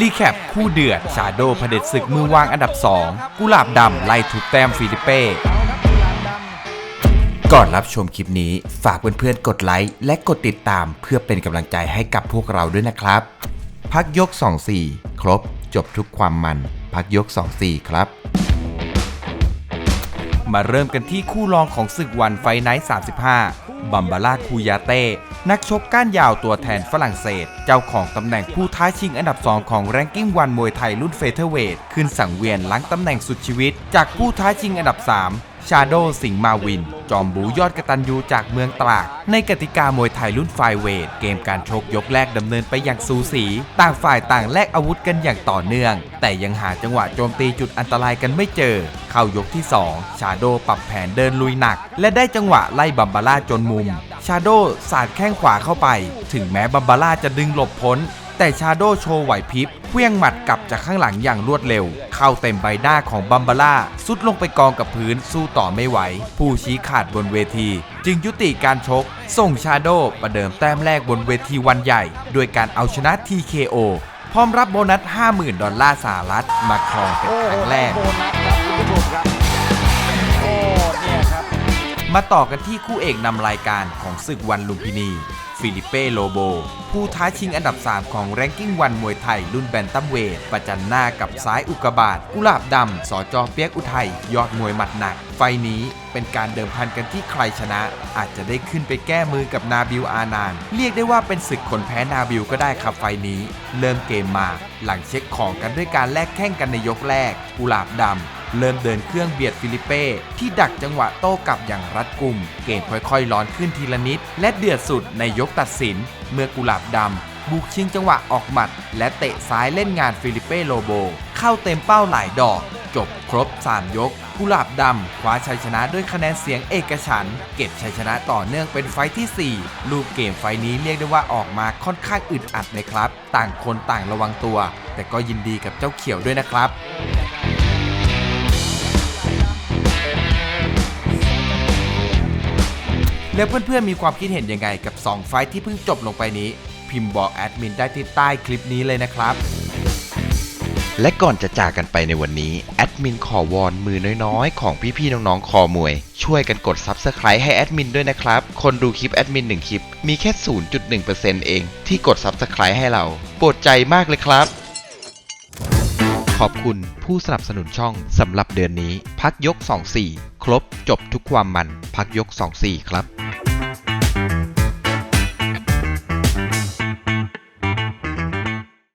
รีแคปคู่เดือด ชาโดเผด็จศึกมือวางอันดับ 2 กุหลาบดำไล่ทุบแต้มฟิลิเป้ก่อนรับชมคลิปนี้ฝากเพื่อนๆกดไลค์และกดติดตามเพื่อเป็นกำลังใจให้กับพวกเราด้วยนะครับ พักยก 2-4 ครบ จบทุกความมัน พักยก 2-4 ครับ มาเริ่มกันที่คู่รองของศึกวันไฟไนท์35 บัมบาร่าคูยาเต้ นักชกก้านยาวตัวแทนฝรั่งเศส เจ้าของตำแหน่งผู้ท้าชิงอันดับ 2 ของแรงกิ้งวันมวยไทยรุ่นเฟเธอร์เวทขึ้นสังเวียนล้างตำแหน่งสุดชีวิต จากผู้ท้าชิงอันดับ 3 ชาโดสิงห์มาวิน จอมบูยอดกระตันยูจากเมืองตราก ในกติกามวยไทยรุ่นไฟเวท เกมการชกยกแรกดำเนินไปอย่างสูสี ต่างฝ่ายต่างแลกอาวุธกันอย่างต่อเนื่อง แต่ยังหาจังหวะโจมตีจุดอันตรายกันไม่เจอ เข้ายกที่ 2 ชาโดปรับแผนเดินลุยหนัก และได้จังหวะไล่บัมบาร่าจนมุม ชาโดสาดแข้งขวาเข้าไป ถึงแม้บัมบาร่าจะดึงหลบพ้น แต่ชาโดโชว์ไหวพริบเพี้ยงหมัดกลับจากข้างหลังอย่างรวดเร็ว เข้าเต็มใบหน้าของบัมบาร่าสุดลงไปกองกับพื้นสู้ต่อไม่ไหว ผู้ชี้ขาดบนเวที จึงยุติการชก ส่งชาโดประเดิมแต้มแรกบนเวทีวันใหญ่ โดยการเอาชนะ TKO พร้อมรับโบนัส 50,000 ดอลลาร์สหรัฐมาครองเป็นครั้งแรกโอ้โหโบนัสครับคุณผู้ชมครับโอ้เนี่ยครับมาต่อกันที่คู่เอกนำรายการของศึกวันลุมพินี ฟิลิเป้โลโบ ผู้ท้าชิงอันดับ 3 ของแรงกิ้งวันมวยไทยรุ่นแบนตัมเวท ประจันหน้ากับซ้ายอุกบาตกุหลาบดำ สอจอเปียกอุทัย ยอดมวยหมัดหนัก ไฟนี้เป็นการเดิมพันกันที่ใครชนะ อาจจะได้ขึ้นไปแก้มือกับนาบิลอานาน เรียกได้ว่าเป็นศึกคนแพ้นาบิลก็ได้ครับไฟนี้ เริ่มเกมมา หลังเช็คของกันด้วยการแลกแข้งกันในยกแรก กุหลาบดำ เริ่มเดินเครื่องเบียดฟิลิเป้ที่ดักจังหวะโต้กลับอย่างรัดกุม เกมค่อยๆ ร้อนขึ้นทีละนิด และเดือดสุดในยกตัดสิน เมื่อกุหลาบดำบุกชิงจังหวะออกหมัด และเตะซ้ายเล่นงานฟิลิเป้โลโบ เข้าเต็มเป้าหลายดอก จบครบ 3 ยก กุหลาบดำคว้าชัยชนะด้วยคะแนนเสียงเอกฉัน เก็บชัยชนะต่อเนื่องเป็นไฟที่ 4 ลูกเกมไฟนี้เรียกได้ว่าออกมาค่อนข้างอึดอัดเลยครับ ต่างคนต่างระวังตัว แต่ก็ยินดีกับเจ้าเขียวด้วยนะครับ แล้วเพื่อนๆมีความคิดเห็นยังไงกับ 2 ไฟที่เพิ่งจบลงไปนี้ พิมพ์บอกแอดมินได้ที่ใต้คลิปนี้เลยนะครับ และก่อนจะจากกันไปในวันนี้ แอดมินขอวอนมือน้อยๆ ของพี่ๆน้องๆ คอมวย ช่วยกันกด Subscribe ให้แอดมินด้วยนะครับ คนดูคลิปแอดมิน1คลิป มีแค่ 0.1%เองที่กด Subscribe ให้เรา โปรดใจมากเลยครับ ขอบคุณผู้สนับสนุนช่องสำหรับเดือนนี้ พักยก 24 ครบจบทุกความมันพักยก 24 ครับ